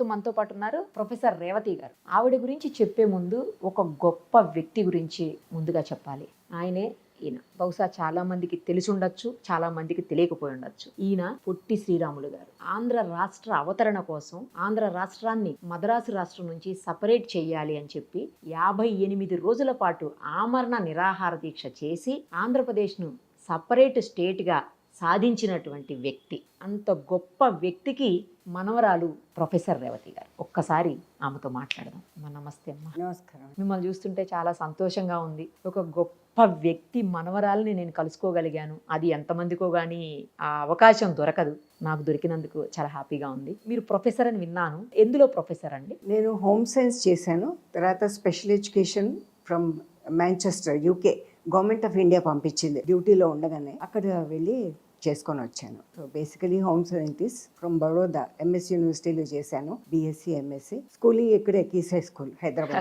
ప్రస్తుతం మనతో పాటు ఉన్నారు ప్రొఫెసర్ రేవతి గారు. ఆవిడ గురించి చెప్పే ముందు ఒక గొప్ప వ్యక్తి గురించి ముందుగా చెప్పాలి. ఆయనే ఈయన. బహుశా చాలా మందికి తెలిసి ఉండొచ్చు చాలా మందికి తెలియకపోయి ఉండొచ్చు. ఈయన పొట్టి శ్రీరాములు గారు. ఆంధ్ర రాష్ట్ర అవతరణ కోసం ఆంధ్ర రాష్ట్రాన్ని మద్రాసు రాష్ట్రం నుంచి సపరేట్ చేయాలి అని చెప్పి యాభై ఎనిమిది రోజుల పాటు ఆమరణ నిరాహార దీక్ష చేసి ఆంధ్రప్రదేశ్ను సపరేట్ స్టేట్గా సాధించినటువంటి వ్యక్తి. అంత గొప్ప వ్యక్తికి మనవరాలు ప్రొఫెసర్ రేవతి గారు. ఒక్కసారి ఆమెతో మాట్లాడదాం. అమ్మ నమస్తే అమ్మ. నమస్కారం మిమ్మల్ని చూస్తుంటే చాలా సంతోషంగా ఉంది. ఒక గొప్ప వ్యక్తి మనవరాల్ని నేను కలుసుకోగలిగాను. అది ఎంతమందికో కానీ ఆ అవకాశం దొరకదు. నాకు దొరికినందుకు చాలా హ్యాపీగా ఉంది. మీరు ప్రొఫెసర్ అని విన్నాను. ఎందులో ప్రొఫెసర్ అండి? నేను హోమ్ సైన్స్ చేశాను. తర్వాత special education from Manchester UK. Government of India పంపించింది. డ్యూటీలో ఉండగానే. అక్కడ వెళ్ళి చేసుకొని వచ్చాను. So basically home scientist from Baroda MS యూనివర్సిటీలో చేశాను బీఎస్సీ ఎంఎస్సీ స్కూలింగ్ ఇక్కడే కీసై స్కూల్ హైదరాబాద్.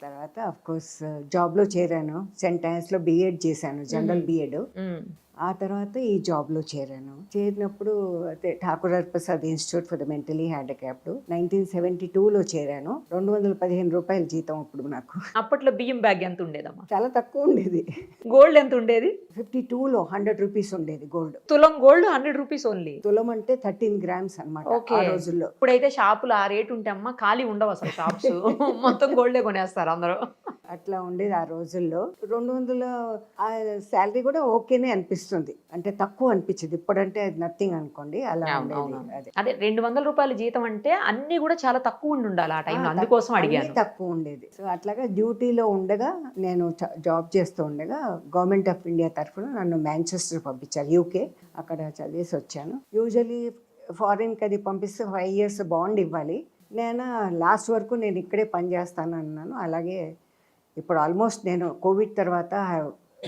తర్వాత అఫ్ కోర్స్ జాబ్లో చేరాను. సెంట్లో బీఎడ్ చేశాను జనరల్ బీఎడ్ మ్మ్. ఆ తర్వాత ఈ జాబ్లో చేరాను. చేరినప్పుడు అదే Thakur Prasad institute for the mentally handicapped nineteen seventy టూలో చేరాను. రెండు వందల పదిహేను రూపాయల జీతం అప్పుడు నాకు. అప్పట్లో బియ్యం బ్యాగ్ ఎంత ఉండేదమ్మా? చాలా తక్కువ ఉండేది. గోల్డ్ ఎంత ఉండేది? ఫిఫ్టీ టూలో హండ్రెడ్ రూపీస్ ఉండేది గోల్డ్. తులం గోల్డ్ హండ్రెడ్ రూపీస్ ఓన్లీ? తులం అంటే థర్టీన్ గ్రామ్స్ అనమాట. ఆ రోజుల్లో. ఇప్పుడైతే షాపులు ఆ రేటు ఉంటే అమ్మ ఖాళీ ఉండవు అసలు షాప్స్. మొత్తం గోల్డే కొనేస్తారు అందరూ. అట్లా ఉండేది ఆ రోజుల్లో. రెండు వందల ఆ శాలరీ కూడా ఓకేనే అనిపిస్తుంది. అంటే తక్కువ అనిపించింది. ఇప్పుడంటే అది నథింగ్ అనుకోండి అలా ఉండేది. అదే. అదే రెండు వందల రూపాయల జీతం అంటే అన్ని కూడా చాలా తక్కువ ఉండి ఉండాలి ఆ టైంలో. ఆ, అందుకోసం అడిగాను. తక్కువ ఉండేది. సో అట్లాగా డ్యూటీలో ఉండగా నేను జాబ్ చేస్తూ ఉండగా గవర్నమెంట్ ఆఫ్ ఇండియా తరఫున నన్ను మాంచెస్టర్ పంపించారు యూకే. అక్కడ చదివేసి వచ్చాను. యూజువలీ ఫారిన్కి అది పంపిస్తే ఫైవ్ ఇయర్స్ బాండ్ ఇవ్వాలి. నేను లాస్ట్ వరకు నేను ఇక్కడే పనిచేస్తాను అన్నాను అలాగే ఇప్పుడు ఆల్మోస్ట్ నేను కోవిడ్ తర్వాత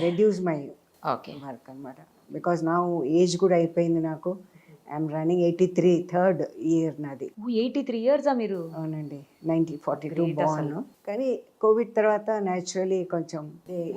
రెడ్యూస్ మై ఓకే వర్క్ అనమాట బికాజ్ నా ఏజ్ కూడా అయిపోయింది నాకు. I'm running eighty three third year నాది ఎయిటీ త్రీ ఇయర్స్ మీరు? అవునండి. Nineteen forty two. బాగున్నాను కానీ కోవిడ్ తర్వాత న్యాచురలీ కొంచెం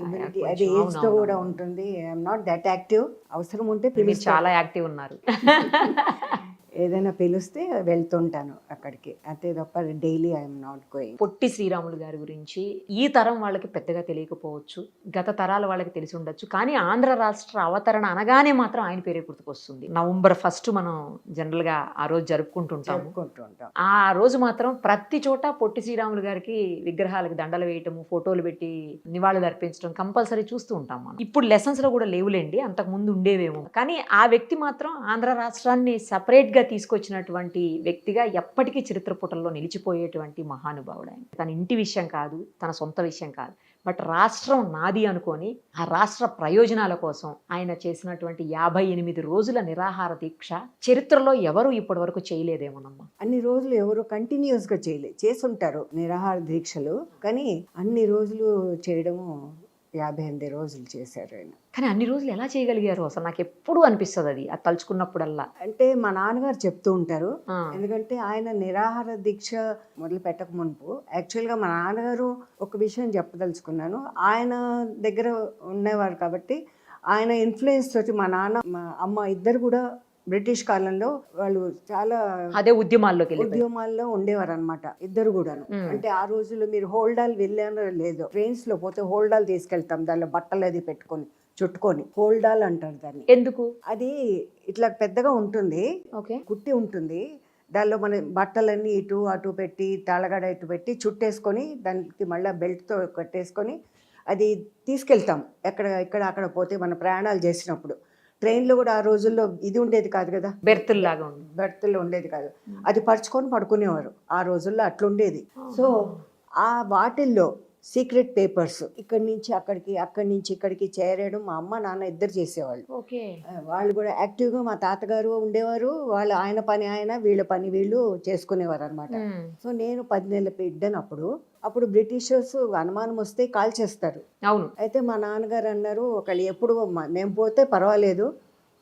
ఇమ్యూనిటీ అది ఏజ్తో అవునవును. కూడా ఉంటుంది. ఐఎమ్ నాట్ దట్ యాక్టివ్ అవసరం ఉంటే చాలా యాక్టివ్ ఉన్నారు. ఏదైనా పిలిస్తే వెళ్తుంటాను అక్కడికి. అంతే తప్ప daily I'm not going. Potti Sriramulu గారి గురించి ఈ తరం వాళ్ళకి పెద్దగా తెలియకపోవచ్చు. గత తరాల వాళ్ళకి తెలిసి ఉండొచ్చు. కానీ ఆంధ్ర రాష్ట్ర అవతరణ అనగానే మాత్రం ఆయన పేరే గుర్తుకొస్తుంది. నవంబర్ ఫస్ట్ మనం జనరల్గా ఆ రోజు జరుపుకుంటుంటాము. జరుపుకుంటూ ఉంటాం ఆ రోజు మాత్రం ప్రతి చోట పొట్టి శ్రీరాములు గారికి విగ్రహాలకు దండలు వేయటము ఫోటోలు పెట్టి నివాళులు అర్పించడం కంపల్సరీ చూస్తూ ఉంటాం మనం. ఇప్పుడు లెసన్స్లో కూడా లేవులేండి అంతకు ముందు ఉండేవేమో. కానీ ఆ వ్యక్తి మాత్రం ఆంధ్ర రాష్ట్రాన్ని సపరేట్గా తీసుకొచ్చినటువంటి వ్యక్తిగా ఎప్పటికీ చరిత్ర పుటల్లో నిలిచిపోయేటువంటి మహానుభావుడు ఆయన. తన ఇంటి విషయం కాదు తన సొంత విషయం కాదు. బట్ రాష్ట్రం నాది అనుకొని ఆ రాష్ట్ర ప్రయోజనాల కోసం ఆయన చేసినటువంటి యాభై ఎనిమిది రోజుల నిరాహార దీక్ష చరిత్రలో ఎవరు ఇప్పటి వరకు చేయలేదేమోనమ్మా? అన్ని రోజులు ఎవరు కంటిన్యూస్గా చేసుంటారు నిరాహార దీక్షలు. కానీ అన్ని రోజులు చేయడము యాభై ఎనిమిది రోజులు చేశారు ఆయన. కానీ అన్ని రోజులు ఎలా చేయగలిగారు? అసలు నాకు ఎప్పుడు అనిపిస్తుంది అది అది తలుచుకున్నప్పుడల్లా. అంటే మా నాన్నగారు చెప్తూ ఉంటారు ఎందుకంటే ఆయన నిరాహార దీక్ష మొదలు పెట్టక మునుపు యాక్చువల్గా మా నాన్నగారు ఒక విషయం చెప్పదలుచుకున్నాను. ఆయన దగ్గర ఉండేవారు కాబట్టి ఆయన ఇన్ఫ్లుయెన్స్ తోటి మా నాన్న మా అమ్మ ఇద్దరు కూడా బ్రిటిష్ కాలంలో వాళ్ళు చాలా అదే ఉద్యమాల్లోకి ఉద్యమాల్లో ఉండేవారు అనమాట ఇద్దరు కూడాను. అంటే ఆ రోజుల్లో మీరు హోల్డాల్ వెళ్ళానో లేదో ట్రైన్స్లో పోతే హోల్డాల్ తీసుకెళ్తాం దానిలో బట్టలు అది పెట్టుకొని చుట్టుకొని. హోల్డాల్ అంటారు దాన్ని. ఎందుకు? అది ఇట్లా పెద్దగా ఉంటుంది ఓకే. కుట్టి ఉంటుంది. దానిలో మన బట్టలన్నీ ఇటు అటు పెట్టి తాళగడ ఇటు పెట్టి చుట్టేసుకొని దానికి మళ్ళీ బెల్ట్తో కట్టేసుకొని అది తీసుకెళ్తాం. ఎక్కడ ఇక్కడ అక్కడ పోతే మన ప్రయాణాలు చేసినప్పుడు. ట్రైన్లో కూడా ఆ రోజుల్లో ఇది ఉండేది కాదు కదా? బెర్తుల్ లాగా ఉంది బెర్త్లో ఉండేది కాదు. అది పరుచుకొని పడుకునేవారు. ఆ రోజుల్లో అట్లుండేది. సో ఆ వాటిల్లో సీక్రెట్ పేపర్స్ ఇక్కడి నుంచి అక్కడికి అక్కడి నుంచి ఇక్కడికి చేరడం మా అమ్మ నాన్న ఇద్దరు చేసేవాళ్ళు. ఓకే. వాళ్ళు కూడా యాక్టివ్గా మా తాతగారు ఉండేవారు. వాళ్ళు ఆయన పని ఆయన వీళ్ళ పని వీళ్ళు చేసుకునేవారు అనమాట సో నేను పది నెలల బిడ్డనప్పుడు అప్పుడు బ్రిటిషర్స్ అనుమానం వస్తే కాల్ చేస్తారు. అవును. అయితే మా నాన్నగారు అన్నారు ఒకళ్ళు ఎప్పుడు మేము పోతే పర్వాలేదు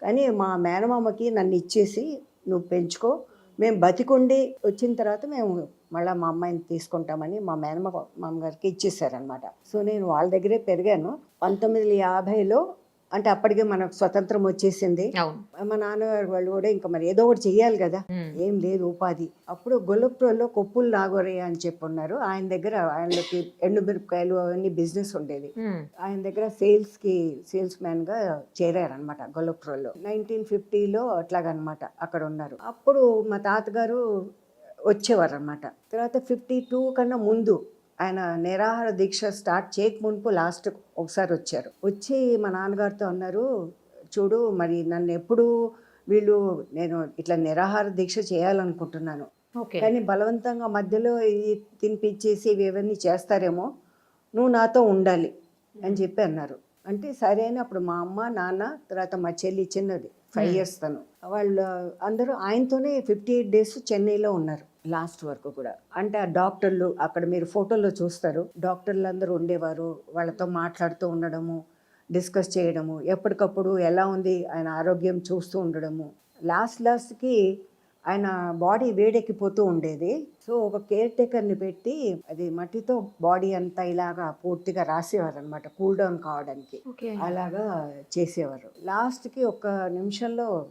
కానీ మా మేనమామకి నన్ను ఇచ్చేసి నువ్వు పెంచుకో మేము బతికుండి వచ్చిన తర్వాత మేము మళ్ళీ మా అమ్మాయిని తీసుకుంటామని మా మేనమామ మామగారికి ఇచ్చేసారనమాట సో నేను వాళ్ళ దగ్గరే పెరిగాను. పంతొమ్మిది వందల యాభైలో అంటే అప్పటికే మనకు స్వతంత్రం వచ్చేసింది. మా నాన్నగారు వాళ్ళు కూడా ఇంకా మరి ఏదో ఒకటి చెయ్యాలి కదా. ఏం లేదు ఉపాధి. అప్పుడు గొల్లపురంలో కొప్పులు నాగోరయ్య అని చెప్పి ఉన్నారు ఆయన దగ్గర ఆయనకి ఎండుమిరపకాయలు అవన్నీ బిజినెస్ ఉండేది. ఆయన దగ్గర సేల్స్కి సేల్స్ మ్యాన్గా చేరారనమాట గొల్లపురంలో నైన్టీన్ ఫిఫ్టీలో అట్లాగనమాట అక్కడ ఉన్నారు. అప్పుడు మా తాతగారు వచ్చేవారు అనమాట తర్వాత ఫిఫ్టీ టూ కన్నా ముందు ఆయన నిరాహార దీక్ష స్టార్ట్ చేయక మునుపు లాస్ట్ ఒకసారి వచ్చారు. వచ్చి మా నాన్నగారితో అన్నారు చూడు మరి నన్ను ఎప్పుడు వీళ్ళు నేను ఇట్లా నిరాహార దీక్ష చేయాలనుకుంటున్నాను. కానీ బలవంతంగా మధ్యలో ఇది తినిపించేసి ఇవి ఇవన్నీ చేస్తారేమో నువ్వు నాతో ఉండాలి అని చెప్పి అన్నారు. అంటే సరే అని అప్పుడు మా అమ్మ నాన్న తర్వాత మా చెల్లి చిన్నది ఫైవ్. ఇయర్స్ తను. వాళ్ళు అందరూ ఆయనతోనే ఫిఫ్టీ ఎయిట్ డేస్ చెన్నైలో ఉన్నారు. లాస్ట్ వరకు కూడా. అంటే ఆ డాక్టర్లు అక్కడ మీరు ఫోటోల్లో చూస్తారు. డాక్టర్లు అందరూ ఉండేవారు. వాళ్ళతో మాట్లాడుతూ ఉండడము డిస్కస్ చేయడము ఎప్పటికప్పుడు ఎలా ఉంది ఆయన ఆరోగ్యం చూస్తూ ఉండడము. లాస్ట్ లాస్ట్కి ఆయన బాడీ వేడెక్కిపోతూ ఉండేది. సో ఒక కేర్ టేకర్ని పెట్టి అది మట్టితో బాడీ అంతా ఇలాగా పూర్తిగా రాసేవారు అనమాట కూల్ డౌన్ కావడానికి. అలాగా చేసేవారు. లాస్ట్కి ఒక నిమిషంలో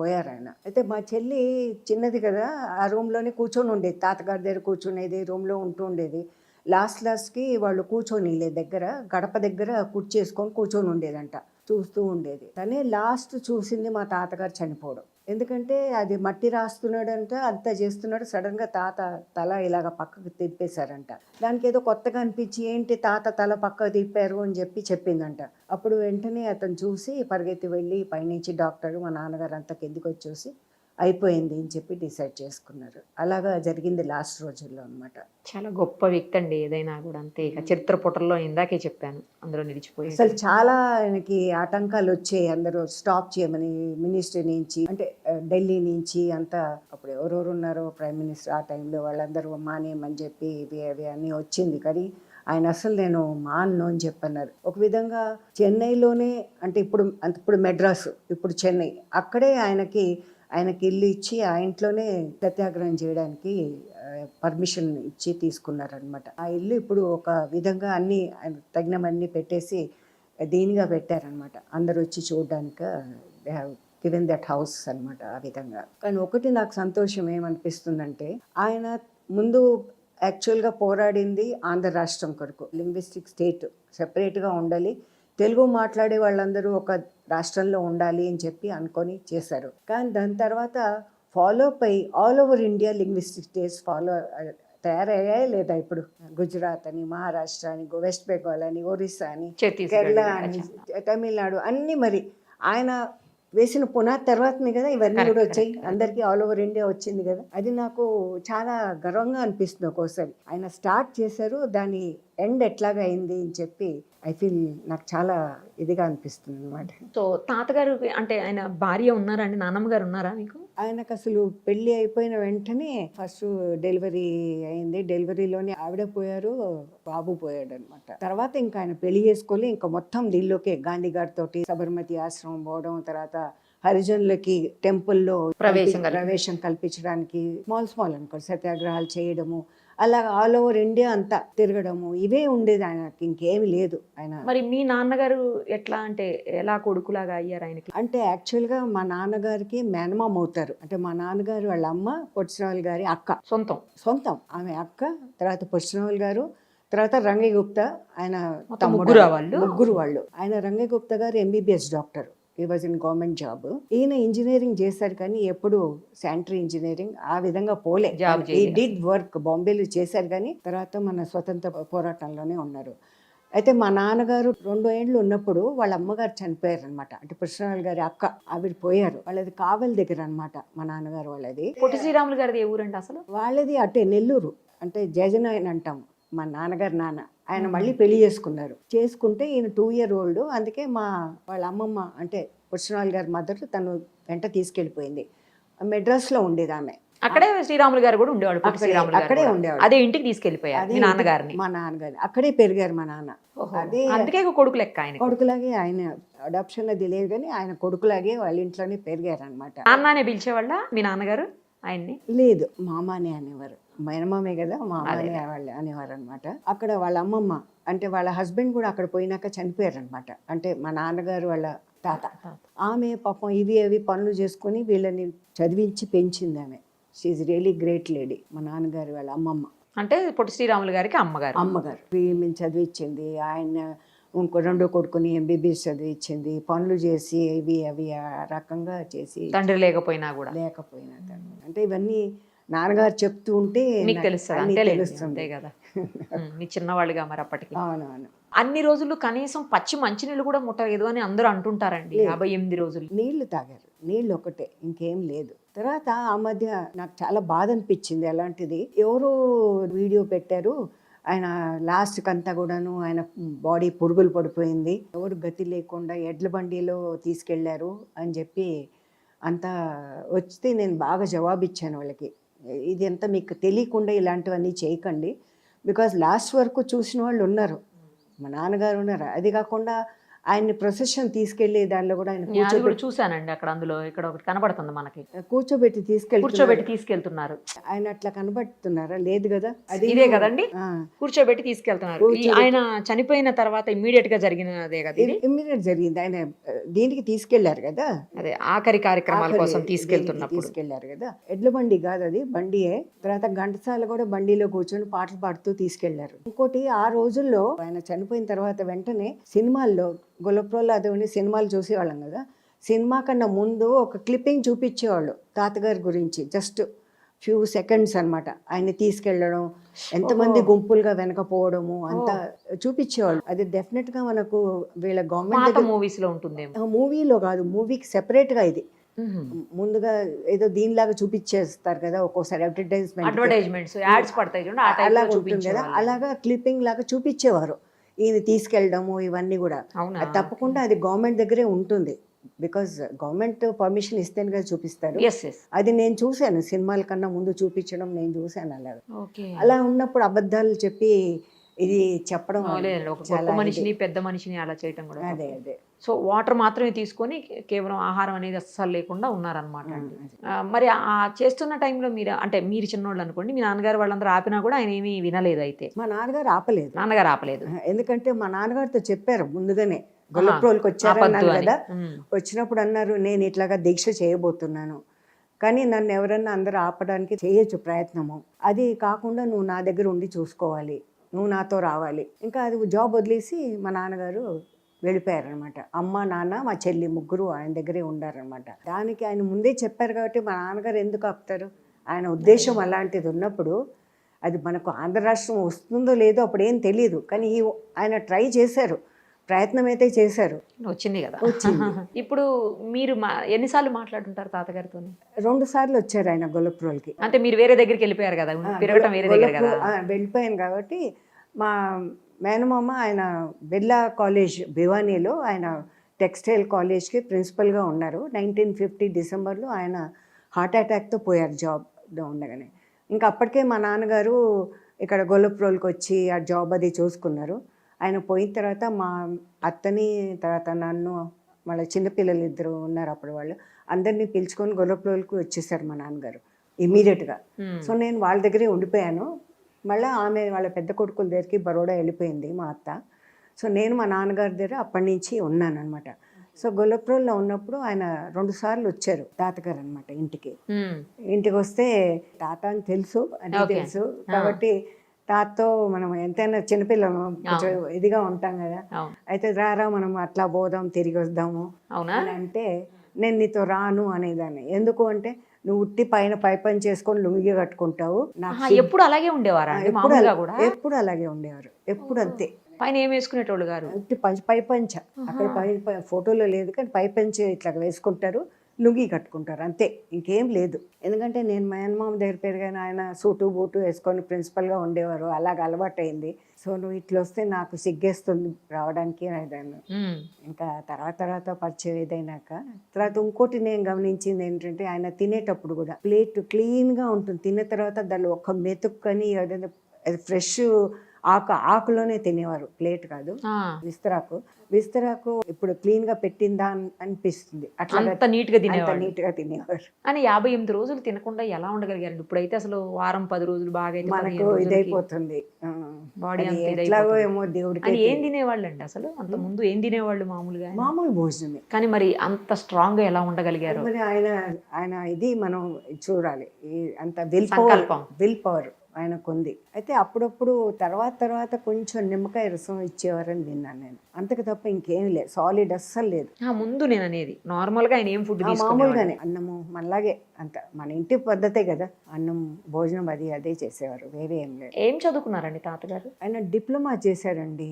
పోయారు ఆయన అయితే మా చెల్లి చిన్నది కదా ఆ రూమ్లోనే కూర్చొని ఉండేది. తాతగారి దగ్గర కూర్చునేది రూమ్లో ఉంటూ ఉండేది. లాస్ట్ లాస్ట్కి వాళ్ళు కూర్చొని లేదు దగ్గర గడప దగ్గర కూర్చేసుకొని కూర్చొని ఉండేదంట. చూస్తూ ఉండేది. తనే లాస్ట్ చూసింది మా తాతగారు చనిపోవడం. ఎందుకంటే అది మట్టి రాస్తున్నాడంట అంత చేస్తున్నాడు. సడన్గా తాత తల ఇలాగ పక్కకు తిప్పేశారంట. దానికి ఏదో కొత్తగా అనిపించి ఏంటి తాత తల పక్కకు తిప్పారు? అని చెప్పి చెప్పిందంట. అప్పుడు వెంటనే అతను చూసి పరిగెత్తి వెళ్ళి పైనుంచి డాక్టర్ మా నాన్నగారు అంతా కిందికి వచ్చేసి అయిపోయింది అని చెప్పి డిసైడ్ చేసుకున్నారు. అలాగా జరిగింది లాస్ట్ రోజుల్లో అనమాట చాలా గొప్ప వ్యక్తి అండి ఏదైనా కూడా అంతే. ఇక చరిత్ర పుటల్లో ఇందాకే చెప్పాను. అందులో నిలిచిపోయి అసలు చాలా ఆయనకి ఆటంకాలు వచ్చాయి. అందరూ స్టాప్ చేయమని మినిస్ట్రీ నుంచి అంటే ఢిల్లీ నుంచి అంతా అప్పుడు ఎవరెవరు ఉన్నారో ప్రైమ్ మినిస్టర్ ఆ టైంలో వాళ్ళందరూ మానేయమని చెప్పి ఇవి అవి అన్నీ వచ్చింది. కానీ ఆయన అసలు నేను మాన్ను అని చెప్పన్నారు. ఒక విధంగా చెన్నైలోనే అంటే ఇప్పుడు ఇప్పుడు మెడ్రాసు ఇప్పుడు చెన్నై అక్కడే ఆయనకి ఆయనకి ఇల్లు ఇచ్చి ఆ ఇంట్లోనే సత్యాగ్రహం చేయడానికి పర్మిషన్ ఇచ్చి తీసుకున్నారనమాట ఆ ఇల్లు ఇప్పుడు ఒక విధంగా అన్ని ఆయన తగినవన్నీ పెట్టేసి దీనిగా పెట్టారనమాట అందరు వచ్చి చూడడానికి they have given that house అనమాట ఆ విధంగా. కానీ ఒకటి నాకు సంతోషం ఏమనిపిస్తుందంటే ఆయన ముందు యాక్చువల్గా పోరాడింది ఆంధ్ర రాష్ట్రం కొరకు. లింగ్విస్టిక్ స్టేట్ సెపరేట్గా ఉండాలి. తెలుగు మాట్లాడే వాళ్ళందరూ ఒక రాష్ట్రంలో ఉండాలి అని చెప్పి అనుకొని చేశారు. కానీ దాని తర్వాత ఫాలో అయి all over India linguistic states follow తయారయ్యాయి లేదా ఇప్పుడు? గుజరాత్ అని మహారాష్ట్ర అని వెస్ట్ బెంగాల్ అని ఒరిస్సా అని కేరళ అని తమిళనాడు అన్ని మరి ఆయన వేసిన పునాది తర్వాతనే కదా ఇవన్నీ కూడా వచ్చాయి. అందరికీ ఆల్ ఓవర్ ఇండియా వచ్చింది కదా. అది నాకు చాలా గర్వంగా అనిపిస్తుంది ఒక్కోసారి. ఆయన స్టార్ట్ చేశారు దాని ఎండ్ ఎట్లాగా అయింది అని చెప్పి ఐ ఫీల్ నాకు చాలా ఇదిగా అనిపిస్తుంది అనమాట సో తాతగారు అంటే ఆయన భార్య ఉన్నారా అండి? నాన్నమ్మ గారు ఉన్నారా మీకు? ఆయనకు అసలు పెళ్ళి అయిపోయిన వెంటనే ఫస్ట్ డెలివరీ అయింది. డెలివరీలోనే ఆవిడ పోయారు బాబు పోయాడు అనమాట తర్వాత ఇంకా ఆయన పెళ్ళి చేసుకోలే ఇంకా మొత్తం దీనిలోకే గాంధీ గారి తోటి సబర్మతి ఆశ్రమం పోవడం తర్వాత హరిజనులకి టెంపుల్లో ప్రవేశం ప్రవేశం కల్పించడానికి స్మాల్ స్మాల్ అనుకో సత్యాగ్రహాలు చేయడము అలా ఆల్ ఓవర్ ఇండియా అంతా తిరగడము. ఇవే ఉండేది ఆయనకి ఇంకేమి లేదు ఆయన. మరి మీ నాన్నగారు ఎట్లా అంటే ఎలా కొడుకులాగా అయ్యారు ఆయనకి? అంటే యాక్చువల్గా మా నాన్నగారికి మేనమామ అవుతారు. అంటే మా నాన్నగారు వాళ్ళ అమ్మ పొట్టిశ్రావులు గారి అక్క. సొంతం? సొంతం. ఆమె అక్క తర్వాత పొట్టిశ్రావులు గారు తర్వాత రంగయ్య గుప్తా ఆయన తమ్ముడు. ముగ్గురా వాళ్ళు? ముగ్గురు వాళ్ళు. ఆయన రంగయ్య గుప్తా గారు MBBS doctor. He was in government job ఈయన ఇంజనీరింగ్ చేశారు కానీ ఎప్పుడు శానిటరీ ఇంజనీరింగ్ ఆ విధంగా పోలే. ఈ డిడ్ వర్క్ బాంబేలో చేశారు కానీ తర్వాత మన స్వతంత్ర పోరాటంలోనే ఉన్నారు. అయితే మా నాన్నగారు రెండు ఏళ్ళు ఉన్నప్పుడు వాళ్ళ అమ్మగారు చనిపోయారు అనమాట అంటే కృష్ణరావు గారి అక్క ఆవిడ పోయారు. వాళ్ళది కావలి దగ్గర అన్నమాట మా నాన్నగారు వాళ్ళది. పొట్టి శ్రీరాములు గారిది ఏ ఊరండి అసలు? వాళ్ళది అటే నెల్లూరు. అంటే జజనాయన్ అంటాం మా నాన్నగారు నాన్న ఆయన మళ్ళీ పెళ్ళి చేసుకున్నారు. చేసుకుంటే ఈయన టూ ఇయర్ ఓల్డ్ అందుకే మా వాళ్ళ అమ్మమ్మ అంటే కృష్ణరావు గారి మదర్ తను వెంట తీసుకెళ్ళిపోయింది. మెడ్రాస్లో ఉండేది ఆమె అక్కడే శ్రీరాములు గారు కూడా ఉండేవాడు అక్కడే-. ఉండేవాడు. అదే ఇంటికి తీసుకెళ్ళిపోయారు అదే మీ నాన్నగారిని. మా నాన్నగారు. అక్కడే పెరిగారు మా నాన్న. అదే అందుకే కొడుకు లెక్క ఆయన కొడుకులాగే ఆయన అడాప్షన్ అది లేదు కానీ ఆయన కొడుకులాగే వాళ్ళ ఇంట్లోనే పెరిగారు అనమాట నాన్ననే పిలిచేవాళ్ళ మీ నాన్నగారు? ఆయన్ని? లేదు మామానే అనేవారు. మేనమామే కదా మామానే వాళ్ళు అనేవారు అనమాట అక్కడ వాళ్ళ అమ్మమ్మ అంటే వాళ్ళ హస్బెండ్ కూడా అక్కడ పోయినాక చనిపోయారు అనమాట అంటే మా నాన్నగారు వాళ్ళ తాత. ఆమె పాపం ఇవి అవి పనులు చేసుకొని వీళ్ళని చదివించి పెంచింది ఆమె షీఈ్ రియలీ గ్రేట్ లేడీ మా నాన్నగారు వాళ్ళ అమ్మమ్మ. అంటే పొట్టి శ్రీరాములు గారికి అమ్మగారు. అమ్మగారు. ఈమెను చదివించింది ఆయన ఇంకో రెండో కొడుకుని ఎంబీబీఎస్ చదివించింది. పనులు చేసి ఇవి అవి ఆ రకంగా చేసి తండ్రి లేకపోయినా కూడా. లేకపోయినా తను. అంటే ఇవన్నీ నాన్నగారు చెప్తూ ఉంటే మీకు తెలుస్తుంది కదా. మీ చిన్నవాళ్ళుగా మరి అప్పటికి. అవునవును. అన్ని రోజులు కనీసం పచ్చి మంచినీళ్ళు కూడా ముట్టలేదు అని అందరూ అంటుంటారండి యాభై ఎనిమిది రోజులు. నీళ్ళు తాగారు నీళ్ళు ఒకటే ఇంకేం లేదు. తర్వాత ఆ మధ్య నాకు చాలా బాధ అనిపించింది అలాంటిది ఎవరో వీడియో పెట్టారు ఆయన లాస్ట్కి అంతా కూడాను ఆయన బాడీ పురుగులు పడిపోయింది. ఎవరు గతి లేకుండా ఎడ్ల బండిలో తీసుకెళ్ళారు అని చెప్పి అంతా వస్తే నేను బాగా జవాబు ఇచ్చాను వాళ్ళకి. ఇది అంతా మీకు తెలియకుండా ఇలాంటివన్నీ చేయకండి. బికాజ్ లాస్ట్ వరకు చూసిన వాళ్ళు ఉన్నారు. మా నాన్నగారు ఉన్నారు. అది కాకుండా ఆయన్ని ప్రొసెషన్ తీసుకెళ్ళి దానిలో కూడా ఆయన కూర్చోబెట్టి చూసానండి అక్కడ అందులో ఇక్కడ ఒకటి కనబడుతుంది మనకి. కూర్చోబెట్టి తీసుకెళ్తున్నారు. కూర్చోబెట్టి తీసుకెళ్తున్నారు. ఆయన అట్లా కనబడుతున్నారా? లేదు కదా? అది ఇదే కదండి? కూర్చోబెట్టి తీసుకెళ్తున్నారు. ఆయన చనిపోయిన తర్వాత ఇమీడియట్గా జరిగినదే కదా ఇమ్మీడియట్ జరిగింది. ఆయన దీనికి తీసుకెళ్ళారు కదా? అదే ఆఖరి కార్యక్రమాల కోసం తీసుకెళ్తున్నప్పుడు. తీసుకెళ్ళారు కదా? ఎడ్ల బండి కాదు అది బండియే. తర్వాత ఘంటసాల కూడా బండిలో కూర్చొని పాటలు పాడుతూ తీసుకెళ్ళారు. ఇంకోటి ఆ రోజుల్లో ఆయన చనిపోయిన తర్వాత వెంటనే సినిమాల్లో గొలప్రోలు అదే సినిమాలు చూసేవాళ్ళం కదా. సినిమా కన్నా ముందు ఒక క్లిప్పింగ్ చూపించేవాళ్ళు తాతగారి గురించి. జస్ట్ ఫ్యూ సెకండ్స్ అన్నమాట. ఆయన తీసుకెళ్ళడం ఎంతమంది గుంపులుగా వెనకపోవడము అంతా చూపించేవాళ్ళు. అది డెఫినెట్గా మనకు వీళ్ళ గవర్నమెంట్ మూవీస్లో ఉంటుందేమో. మూవీలో కాదు మూవీకి సెపరేట్గా ఇది. ముందుగా ఏదో దీనిలాగా చూపించేస్తారు కదా ఒక్కోసారి అడ్వర్టైజ్మెంట్. అడ్వర్టైజ్మెంట్స్ యాడ్స్ పడతాయి చూడండి ఆ టైప్ అలా లో ఉంటుంది కదా. అలాగా క్లిప్పింగ్ లాగా చూపించేవారు. ఈయన తీసుకెళ్ళడము ఇవన్నీ కూడా. తప్పకుండా అది గవర్నమెంట్ దగ్గరే ఉంటుంది. బికాజ్ గవర్నమెంట్ పర్మిషన్ ఇస్తేనే కదా చూపిస్తారు. అది నేను చూశాను. సినిమాల కన్నా ముందు చూపించడం నేను చూశాను అలాగా ఓకే. అలా ఉన్నప్పుడు అబద్ధాలు చెప్పి ఇది చెప్పడం ఇది. మనిషిని పెద్ద మనిషిని అలా చేయటం కూడా అదే అదే. సో వాటర్ మాత్రమే తీసుకొని కేవలం ఆహారం అనేది అస్సలు లేకుండా ఉన్నారనమాట మరి ఆ చేస్తున్న టైంలో మీరు అంటే మీరు చిన్నోళ్ళు అనుకోండి మీ నాన్నగారు వాళ్ళందరూ ఆపినా కూడా ఆయన ఏమీ వినలేదు అయితే. మా నాన్నగారు ఆపలేదు. నాన్నగారు ఆపలేదు. ఎందుకంటే మా నాన్నగారితో చెప్పారు ముందుగానే గొల్లప్రోల్కి అని. కదా. వచ్చినప్పుడు అన్నారు నేను ఇట్లాగా దీక్ష చేయబోతున్నాను. కానీ నన్ను ఎవరన్నా అందరూ ఆపడానికి చేయొచ్చు ప్రయత్నము. అది కాకుండా నువ్వు నా దగ్గర ఉండి చూసుకోవాలి. నువ్వు నాతో రావాలి. ఇంకా అది జాబ్ వదిలేసి మా నాన్నగారు వెళ్ళిపోయారనమాట. అమ్మ నాన్న మా చెల్లి ముగ్గురు ఆయన దగ్గరే ఉండారనమాట. దానికి ఆయన ముందే చెప్పారు కాబట్టి మా నాన్నగారు ఎందుకు ఆపుతారు? ఆయన ఉద్దేశం అలాంటిది ఉన్నప్పుడు అది మనకు ఆంధ్ర రాష్ట్రం వస్తుందో లేదో అప్పుడు ఏం తెలియదు కానీ ఈ ఆయన ట్రై చేశారు. ప్రయత్నం అయితే చేశారు. వచ్చింది కదా. ఇప్పుడు మీరు మా ఎన్నిసార్లు మాట్లాడుంటారు తాతగారితో రెండు సార్లు వచ్చారు ఆయన గొల్లప్రోల్కి. అంటే మీరు వేరే దగ్గరికి వెళ్ళిపోయారు కదా వెళ్ళిపోయాను కాబట్టి మా మేనమామ ఆయన బిర్లా కాలేజ్ భివానీలో ఆయన టెక్స్టైల్ కాలేజ్కి ప్రిన్సిపల్గా ఉన్నారు. నైన్టీన్ ఫిఫ్టీ డిసెంబర్లో ఆయన హార్ట్ అటాక్తో పోయారు జాబ్లో ఉండగానే. ఇంకా అప్పటికే మా నాన్నగారు ఇక్కడ గొల్లప్రోల్కి వచ్చి ఆ జాబ్ అది చూసుకున్నారు. ఆయన పోయిన తర్వాత మా అత్తని తర్వాత నన్ను వాళ్ళ చిన్నపిల్లలు ఇద్దరు ఉన్నారు అప్పుడు వాళ్ళు. అందరినీ పిలుచుకొని గొల్లప్రోల్కి వచ్చేసారు మా నాన్నగారు ఇమీడియట్గా. సో నేను వాళ్ళ దగ్గరే ఉండిపోయాను. మళ్ళీ ఆమె వాళ్ళ పెద్ద కొడుకుల దగ్గరికి బరోడా వెళ్ళిపోయింది మా అత్త. సో నేను మా నాన్నగారి దగ్గర అప్పటి నుంచి ఉన్నాను అనమాట సో గొల్లప్రోల్లో ఉన్నప్పుడు ఆయన రెండు సార్లు వచ్చారు తాతగారు అనమాట ఇంటికి. ఇంటికి వస్తే తాత అని తెలుసు అని Okay. తెలుసు. కాబట్టి తాతతో మనం ఎంతైనా చిన్నపిల్లలు కొంచెం ఇదిగా ఉంటాం కదా. అయితే రారా మనం అట్లా పోదాం తిరిగి వద్దాము అని అంటే నేను నీతో రాను అనేదాన్ని. ఎందుకు అంటే నువ్వు ఉట్టి పైన పై పని చేసుకొని లుంగి కట్టుకుంటావు. ఎప్పుడు అలాగే ఉండేవారా ఎప్పుడు అలాగే ఉండేవారు. ఎప్పుడు అంతే. పైన ఏం వేసుకునేటోళ్ళు గారు? ఉట్టి పంచ పై పంచ. అక్కడ పై- ఫోటోలో లేదు కానీ పై పంచ ఇట్లా వేసుకుంటారు. లుంగి కట్టుకుంటారు అంతే. ఇంకేం లేదు. ఎందుకంటే నేను మేనమామ దగ్గర పెరిగాను ఆయన సూటు బూటు వేసుకొని ప్రిన్సిపల్గా ఉండేవారు. అలాగ అలవాటైంది. సో నువ్వు ఇట్లా వస్తే నాకు సిగ్గేస్తుంది రావడానికి అనేదాన్ని. ఇంకా తర్వాత తర్వాత పరిచయం ఏదైనాక. తర్వాత ఇంకోటి నేను గమనించింది ఏంటంటే ఆయన తినేటప్పుడు కూడా ప్లేట్ క్లీన్గా ఉంటుంది. తిన్న తర్వాత దానిలో ఒక్క మెతుక్కని అది ఫ్రెష్ ఆకు ఆకులోనే తినేవారు. ప్లేట్ కాదు. విస్తరాకు. విస్తరాకు ఇప్పుడు క్లీన్గా పెట్టిందా అని అనిపిస్తుంది. అట్లా అంత నీట్గా తినేవాళ్ళు. నీట్గా తినేవారు. అని యాభై ఎనిమిది రోజులు తినకుండా ఎలా ఉండగలిగారండి? ఇప్పుడైతే అసలు వారం పది రోజులు బాగా అయితే మనకు ఇదైపోతుంది. బాడీ ఎట్లాగో. ఏమో దేవుడికి ఏం తినేవాళ్ళు అండి అసలు? అంత ముందు ఏం తినేవాళ్ళు మామూలుగా? మామూలు భోజనమే. కానీ మరి అంత స్ట్రాంగ్గా ఎలా ఉండగలిగారు? మరి ఆయన ఆయన ఇది మనం చూడాలి. అంత విల్ పవర్. విల్ పవర్ ఆయనకు ఉంది అయితే అప్పుడప్పుడు తర్వాత తర్వాత కొంచెం నిమ్మకాయ రసం ఇచ్చేవారని విన్నాను నేను. అంతకు తప్ప ఇంకేం లేదు సాలిడ్ అస్సలు లేదు. ముందు నేను అనేది. నార్మల్గా ఆయన ఏం ఫుడ్ మామూలుగానే అన్నము మనలాగే అంత. మన ఇంటి పద్ధతే కదా అన్నం భోజనం అది అదే చేసేవారు. వేరే ఏం లేదు. ఏం చదువుకున్నారండి తాతగారు? ఆయన డిప్లొమా చేశారండి.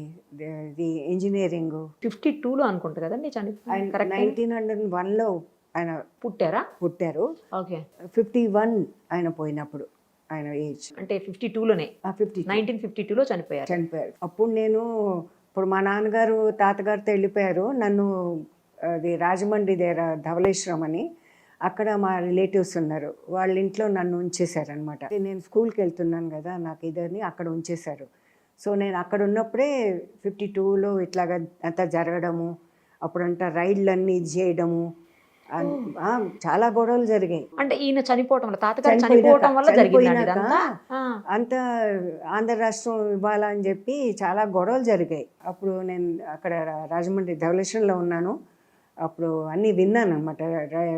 ఇది ఇంజనీరింగ్ ఫిఫ్టీ లో అనుకుంటా కదండి ఆయన నైన్టీన్ హండ్రెడ్ వన్లో ఆయన పుట్టారా? పుట్టారు. ఓకే. ఫిఫ్టీ వన్ ఆయన పోయినప్పుడు. ఆయన ఏజ్ అంటే ఫిఫ్టీ లోనే. ఆ ఫిఫ్టీ నైన్టీన్ ఫిఫ్టీ లో చనిపోయారు. చనిపోయారు. అప్పుడు నేను ఇప్పుడు మా నాన్నగారు తాతగారితో వెళ్ళిపోయారు. నన్ను అది రాజమండ్రి దగ్గర ధవళేశ్వరం అని. అక్కడ మా రిలేటివ్స్ ఉన్నారు. వాళ్ళ ఇంట్లో నన్ను ఉంచేశారనమాట నేను స్కూల్కి వెళ్తున్నాను కదా నాకు ఇదని అక్కడ ఉంచేశారు. సో నేను అక్కడ ఉన్నప్పుడే ఫిఫ్టీ టూలో ఇట్లాగా అంతా జరగడము అప్పుడంతా రైడ్లన్నీ ఇది చేయడము చాలా గొడవలు జరిగాయి. అంటే ఈయన చనిపోవటం తాతగారు చనిపోవటం వల్ల అంత ఆంధ్ర రాష్ట్రం ఇవ్వాలని చెప్పి చాలా గొడవలు జరిగాయి. అప్పుడు నేను అక్కడ రాజమండ్రి ధవళేశ్వరంలో ఉన్నాను. అప్పుడు అన్నీ విన్నాను అనమాట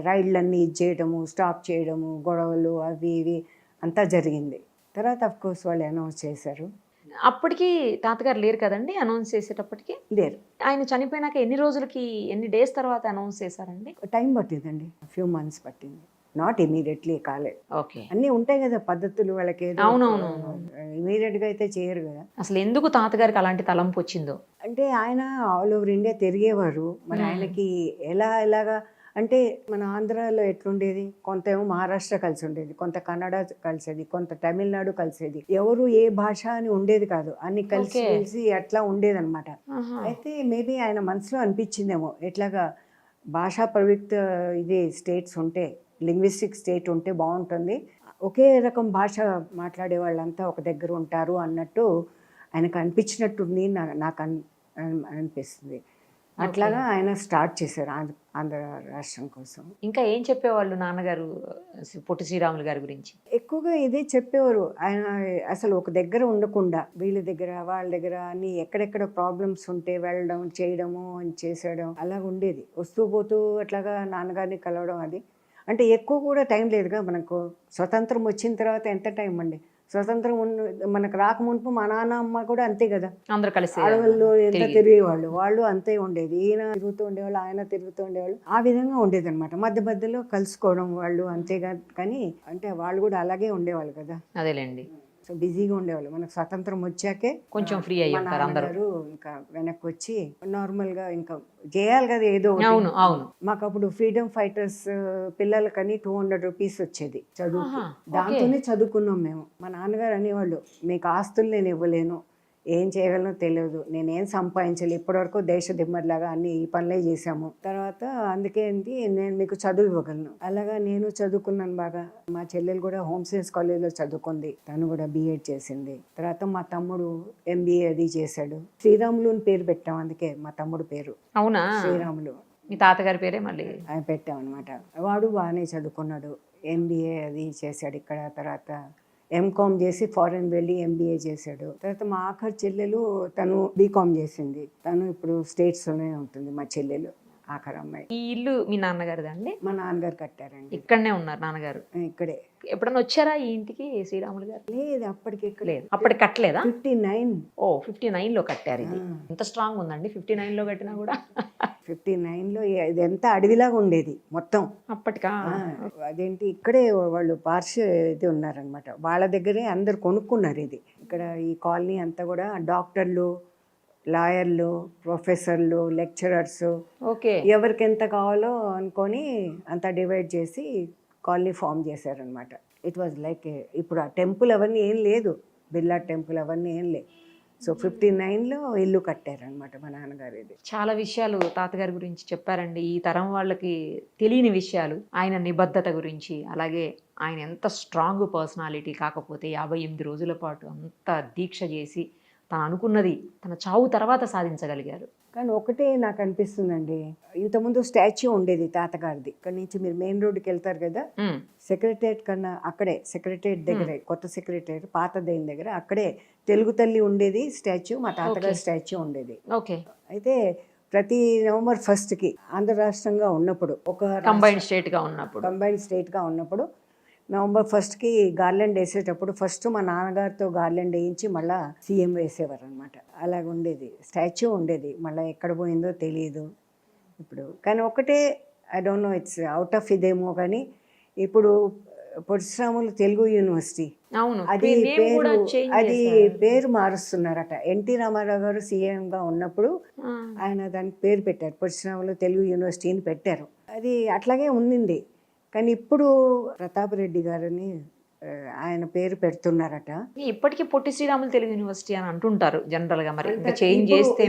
రైళ్ళు అన్నీ ఇది చేయడము స్టాప్ చేయడము గొడవలు అవి ఇవి అంతా జరిగింది. తర్వాత అఫ్ కోర్స్ వాళ్ళు అనౌన్స్ చేశారు. అప్పటికి తాతగారు లేరు కదండి అనౌన్స్ చేసేటప్పటికి? లేరు. ఆయన చనిపోయినాక ఎన్ని రోజులకి ఎన్ని డేస్ తర్వాత అనౌన్స్ చేశారండి? టైం పట్టిందండి. ఫ్యూ మంత్స్ పట్టింది. నాట్ ఇమీడియట్లీ కాలేదు ఓకే. అన్నీ ఉంటాయి కదా పద్ధతులు వాళ్ళకి ఏదో అవునవునవును. ఇమీడియట్గా అయితే చేయరు కదా. అసలు ఎందుకు తాతగారికి అలాంటి తలంపు వచ్చిందో? అంటే ఆయన ఆల్ ఓవర్ ఇండియా తిరిగేవారు. మరి ఆయనకి ఎలా ఎలాగా అంటే మన ఆంధ్రాలో ఎట్లుండేది? కొంత ఏమో మహారాష్ట్ర కలిసి ఉండేది కొంత కన్నడ కలిసేది కొంత తమిళనాడు కలిసేది. ఎవరు ఏ భాష అని ఉండేది కాదు. అన్ని కలిసి. కలిసి అట్లా ఉండేదన్నమాట. అయితే మేబీ ఆయన మనసులో అనిపించిందేమో ఎట్లాగా భాషా ప్రయుక్త ఇది స్టేట్స్ ఉంటే లింగ్విస్టిక్ స్టేట్ ఉంటే బాగుంటుంది. ఒకే రకం భాష మాట్లాడే వాళ్ళంతా ఒక దగ్గర ఉంటారు అన్నట్టు ఆయనకు అనిపించినట్టుంది నాకు అన్- అనిపిస్తుంది. అట్లాగా ఆయన స్టార్ట్ చేశారు ఆంధ్ర ఆంధ్ర రాష్ట్రం కోసం. ఇంకా ఏం చెప్పేవాళ్ళు నాన్నగారు పొట్టి శ్రీరాములు గారి గురించి? ఎక్కువగా ఇదే చెప్పేవారు. ఆయన అసలు ఒక దగ్గర ఉండకుండా వీళ్ళ దగ్గర వాళ్ళ దగ్గర అన్ని ఎక్కడెక్కడ ప్రాబ్లమ్స్ ఉంటే వెళ్ళడం చేయడము అని చేసేయడం అలా ఉండేది. వస్తూ పోతూ అట్లాగా నాన్నగారిని కలవడం అది. అంటే ఎక్కువ కూడా టైం లేదుగా మనకు. స్వతంత్రం వచ్చిన తర్వాత ఎంత టైం అండి. స్వతంత్రం మనకు రాకముందు మా నాన్న అమ్మ కూడా అంతే కదా. అందరు కలిసి అడవుల్లో ఎంత తిరిగి. తిరిగేవాళ్ళు? వాళ్ళు అంతే ఉండేది. ఈయన తిరుగుతూ ఉండేవాళ్ళు ఆయన తిరుగుతూ ఉండేవాళ్ళు. ఆ విధంగా ఉండేది అనమాట మధ్య మధ్యలో కలుసుకోవడం వాళ్ళు అంతేగా కానీ అంటే వాళ్ళు కూడా అలాగే ఉండేవాళ్ళు కదా. అదేలేండి. బిజీగా ఉండేవాళ్ళు. మనకు స్వతంత్రం వచ్చాకే కొంచెం ఫ్రీ అయ్యి మా ఉంటారు అందరూ. ఇంకా వెనక్కి వచ్చి నార్మల్గా ఇంకా చేయాలి కదా ఏదో. అవును అవును. మాకు అప్పుడు ఫ్రీడమ్ ఫైటర్స్ పిల్లలకని టూ హండ్రెడ్ రూపీస్ వచ్చేది చదువు దాంతోనే చదువుకున్నాం మేము. మా నాన్నగారు అనేవాళ్ళు మీకు ఆస్తులు నేను ఇవ్వలేను. ఏం చేయగలనో తెలియదు. నేనేం సంపాదించాలి. ఇప్పటివరకు దేశ దిమ్మర్లాగా అన్ని ఈ పనులే చేశాము. తర్వాత అందుకే ఏంటి నేను మీకు చదువు ఇవ్వగలను. అలాగా నేను చదువుకున్నాను బాగా. మా చెల్లెలు కూడా హోమ్ సైన్స్ కాలేజ్లో చదువుకుంది. తను కూడా బీఎడ్ చేసింది. తర్వాత మా తమ్ముడు ఎంబీఏ అది చేశాడు. శ్రీరాములు అని పేరు పెట్టాం అందుకే మా తమ్ముడు పేరు. అవునా? శ్రీరాములు. మీ తాతగారి పేరే మళ్ళీ? పెట్టాం అనమాట వాడు బాగానే చదువుకున్నాడు. ఎంబీఏ అది చేశాడు ఇక్కడ తర్వాత. ఎంకామ్ చేసి ఫారెన్ వెళ్ళి ఎంబీఏ చేశాడు. తర్వాత మా ఆఖరి చెల్లెలు తను బీకామ్ చేసింది. తను ఇప్పుడు స్టేట్స్లోనే ఉంటుంది మా చెల్లెలు ఆఖరి అమ్మాయి. ఈ ఇల్లు మీ నాన్నగారిదా అండి? మా నాన్నగారు కట్టారండి. ఇక్కడనే ఉన్నారు నాన్నగారు? ఇక్కడే. ఎప్పుడన్నా వచ్చారా ఈ ఇంటికి శ్రీరాములు గారు? లేదు అప్పటికి లేదు. అప్పటి కట్టలేదా? Fifty nine. ఓ ఫిఫ్టీ నైన్లో కట్టారు ఇది. ఎంత స్ట్రాంగ్ ఉందండి. ఫిఫ్టీ నైన్లో కట్టినా కూడా. ఫిఫ్టీ నైన్లో ఇది ఎంత అడవిలాగా ఉండేది మొత్తం. అప్పటికా? అదేంటి ఇక్కడే వాళ్ళు పార్ష ఇది ఉన్నారనమాట. వాళ్ళ దగ్గరే అందరు కొనుక్కున్నారు ఇది. ఇక్కడ ఈ కాలనీ అంతా కూడా డాక్టర్లు లాయర్లు ప్రొఫెసర్లు లెక్చరర్స్ ఓకే. ఎవరికి ఎంత కావాలో అనుకొని అంతా డివైడ్ చేసి కాలనీ ఫామ్ చేశారనమాట. ఇట్ వాజ్ లైక్ ఇప్పుడు ఆ టెంపుల్ అవన్నీ ఏం లేదు. బిర్లా టెంపుల్ అవన్నీ ఏం లేదు. సో ఫిఫ్టీ నైన్లో ఇల్లు కట్టారనమాట మా నాన్నగారు ఇది చాలా విషయాలు తాతగారి గురించి చెప్పారండి. ఈ తరం వాళ్ళకి తెలియని విషయాలు ఆయన నిబద్ధత గురించి అలాగే ఆయన ఎంత స్ట్రాంగ్ పర్సనాలిటీ కాకపోతే యాభై ఎనిమిది రోజుల పాటు అంత దీక్ష చేసి తను అనుకున్నది తన చావు తర్వాత సాధించగలిగారు. కానీ ఒకటే నాకు అనిపిస్తుందండి. ఇంతకుముందు స్టాచ్యూ ఉండేది తాతగారిది. ఇక్కడ నుంచి మీరు మెయిన్ రోడ్డుకి వెళ్తారు కదా సెక్రటరియట్ కన్నా అక్కడే సెక్రటరియట్ దగ్గరే కొత్త సెక్రటరియట్ పాత దేని దగ్గర అక్కడే తెలుగు తల్లి ఉండేది స్టాచ్యూ మా తాతగారి. స్టాచ్యూ ఉండేది. ఓకే. అయితే ప్రతి నవంబర్ ఫస్ట్కి ఆంధ్ర రాష్ట్రంగా ఉన్నప్పుడు ఒక కంబైన్డ్ స్టేట్గా ఉన్నప్పుడు. కంబైన్డ్ స్టేట్గా ఉన్నప్పుడు నవంబర్ ఫస్ట్కి గార్లెండ్ వేసేటప్పుడు ఫస్ట్ మా నాన్నగారితో గార్లెండ్ వేయించి మళ్ళీ సీఎం వేసేవారు అనమాట అలాగ ఉండేది. స్టాచ్యూ ఉండేది. మళ్ళీ ఎక్కడ పోయిందో తెలియదు ఇప్పుడు. కానీ ఒకటే I don't know it's out of ఇదేమో కానీ ఇప్పుడు పరశురాములు తెలుగు యూనివర్సిటీ. అది పేరు అది పేరు మారుస్తున్నారట. ఎన్టీ రామారావు గారు సీఎంగా ఉన్నప్పుడు ఆయన దానికి పేరు పెట్టారు. పరశురాములు తెలుగు యూనివర్సిటీని పెట్టారు. అది అట్లాగే ఉండింది. కానీ ఇప్పుడు ప్రతాప్ రెడ్డి గారిని ఆయన పేరు పెడుతున్నారట. ఇప్పటికీ పొట్టి శ్రీరాములు తెలుగు యూనివర్సిటీ అని అంటుంటారు జనరల్గా మరి. చేంజ్ చేస్తే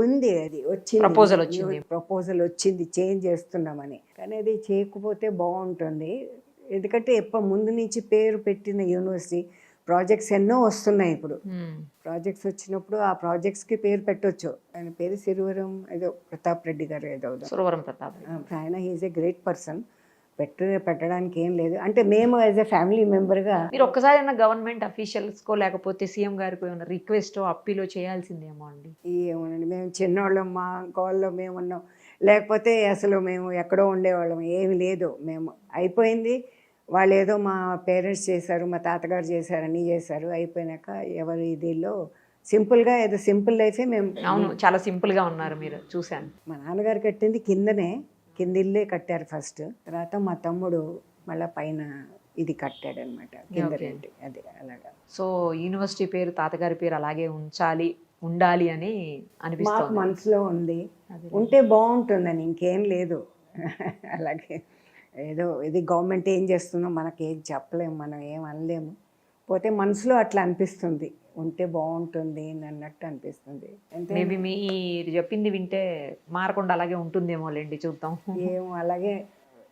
ఉంది అది వచ్చింది. Proposal వచ్చింది. ప్రపోజల్ వచ్చింది చేంజ్ చేస్తున్నామని. కానీ అది చేయకపోతే బాగుంటుంది. ఎందుకంటే ఎప్పటి ముందు నుంచి పేరు పెట్టిన యూనివర్సిటీ ప్రాజెక్ట్స్ ఎన్నో వస్తున్నాయి ఇప్పుడు. ఉమ్, ప్రాజెక్ట్స్ వచ్చినప్పుడు ఆ ప్రాజెక్ట్స్కి పేరు పెట్టొచ్చు. ఆయన పేరు సిరివరం ఏదో ప్రతాప్ రెడ్డి గారు ఏదో. సురవరం ప్రతాప్ ఆయన హీజ్ ఏ గ్రేట్ పర్సన్ పెట్ట పెట్టడానికి ఏం లేదు. అంటే మేము యాజ్ ఎ ఫ్యామిలీ మెంబర్గా మీరు ఒక్కసారి గవర్నమెంట్ అఫీషియల్స్ కో లేకపోతే సీఎం గారికి ఏమైనా రిక్వెస్ట్ అప్పీలో చేయాల్సిందేమో అండి? ఏమోనండి. మేము చిన్నవాళ్ళం మా గోల్లో మేము ఉన్నాం లేకపోతే అసలు మేము ఎక్కడో ఉండేవాళ్ళం. ఏమి లేదు. మేము అయిపోయింది. వాళ్ళు ఏదో మా పేరెంట్స్ చేశారు మా తాతగారు చేశారు అన్నీ చేశారు. అయిపోయినాక ఎవరి దీనిలో సింపుల్గా ఏదో సింపుల్ లైఫే మేము అవును. చాలా సింపుల్గా ఉన్నారు మీరు. చూశాను. మా నాన్నగారు కట్టింది కిందనే. కింద ఇల్లే కట్టారు ఫస్ట్ తర్వాత మా తమ్ముడు మళ్ళీ పైన ఇది కట్టాడు అనమాట కింద. రెంట్ అది అలాగా. సో యూనివర్సిటీ పేరు తాతగారి పేరు అలాగే ఉంచాలి ఉండాలి అని అనిపిస్తుంది? మనసులో ఉంది. ఉంటే బాగుంటుందని ఇంకేం లేదు. అలాగే ఏదో ఇది గవర్నమెంట్ ఏం చేస్తుందో మనకి ఏం చెప్పలేము మనం ఏం అనలేము. పోతే మనసులో అట్లా అనిపిస్తుంది. ఉంటే బాగుంటుంది అని అన్నట్టు అనిపిస్తుంది. మేబీ మీరు చెప్పింది వింటే మారకుండా అలాగే ఉంటుందేమో లేండి చూద్దాం. ఏమో అలాగే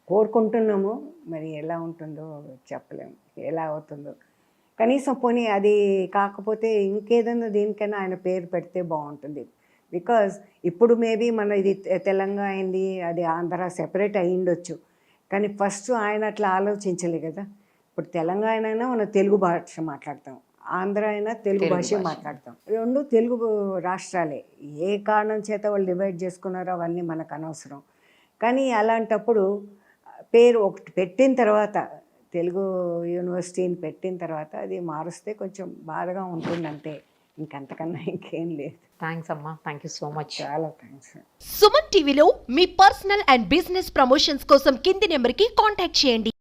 కోరుకుంటున్నాము. మరి ఎలా ఉంటుందో చెప్పలేము. ఎలా అవుతుందో. కనీసం పోనీ అది కాకపోతే ఇంకేదైనా దేనికైనా ఆయన పేరు పెడితే బాగుంటుంది. బికాజ్ ఇప్పుడు మేబీ మన ఇది తెలంగాణ అయింది అది ఆంధ్ర సెపరేట్ అయ్యిండొచ్చు. కానీ ఫస్ట్ ఆయన అట్లా ఆలోచించలే కదా. ఇప్పుడు తెలంగాణ అయినా మనం తెలుగు భాష మాట్లాడతాం. ఆంధ్ర అయినా తెలుగు భాష. మాట్లాడతాం. రెండు తెలుగు రాష్ట్రాలే. ఏ కారణం చేత వాళ్ళు డివైడ్ చేసుకున్నారో అవన్నీ మనకు అనవసరం. కానీ అలాంటప్పుడు పేరు ఒకటి పెట్టిన తర్వాత తెలుగు యూనివర్సిటీని పెట్టిన తర్వాత అది మారుస్తే కొంచెం బాధగా ఉంటుందంటే ఇంకంతకన్నా ఇంకేం లేదు. థ్యాంక్స్ అమ్మా. Thank you so much. చాలా థ్యాంక్స్. సుమన్ టీవీలో మీ పర్సనల్ అండ్ బిజినెస్ ప్రమోషన్స్ కోసం కింది నెంబర్కి కాంటాక్ట్ చేయండి.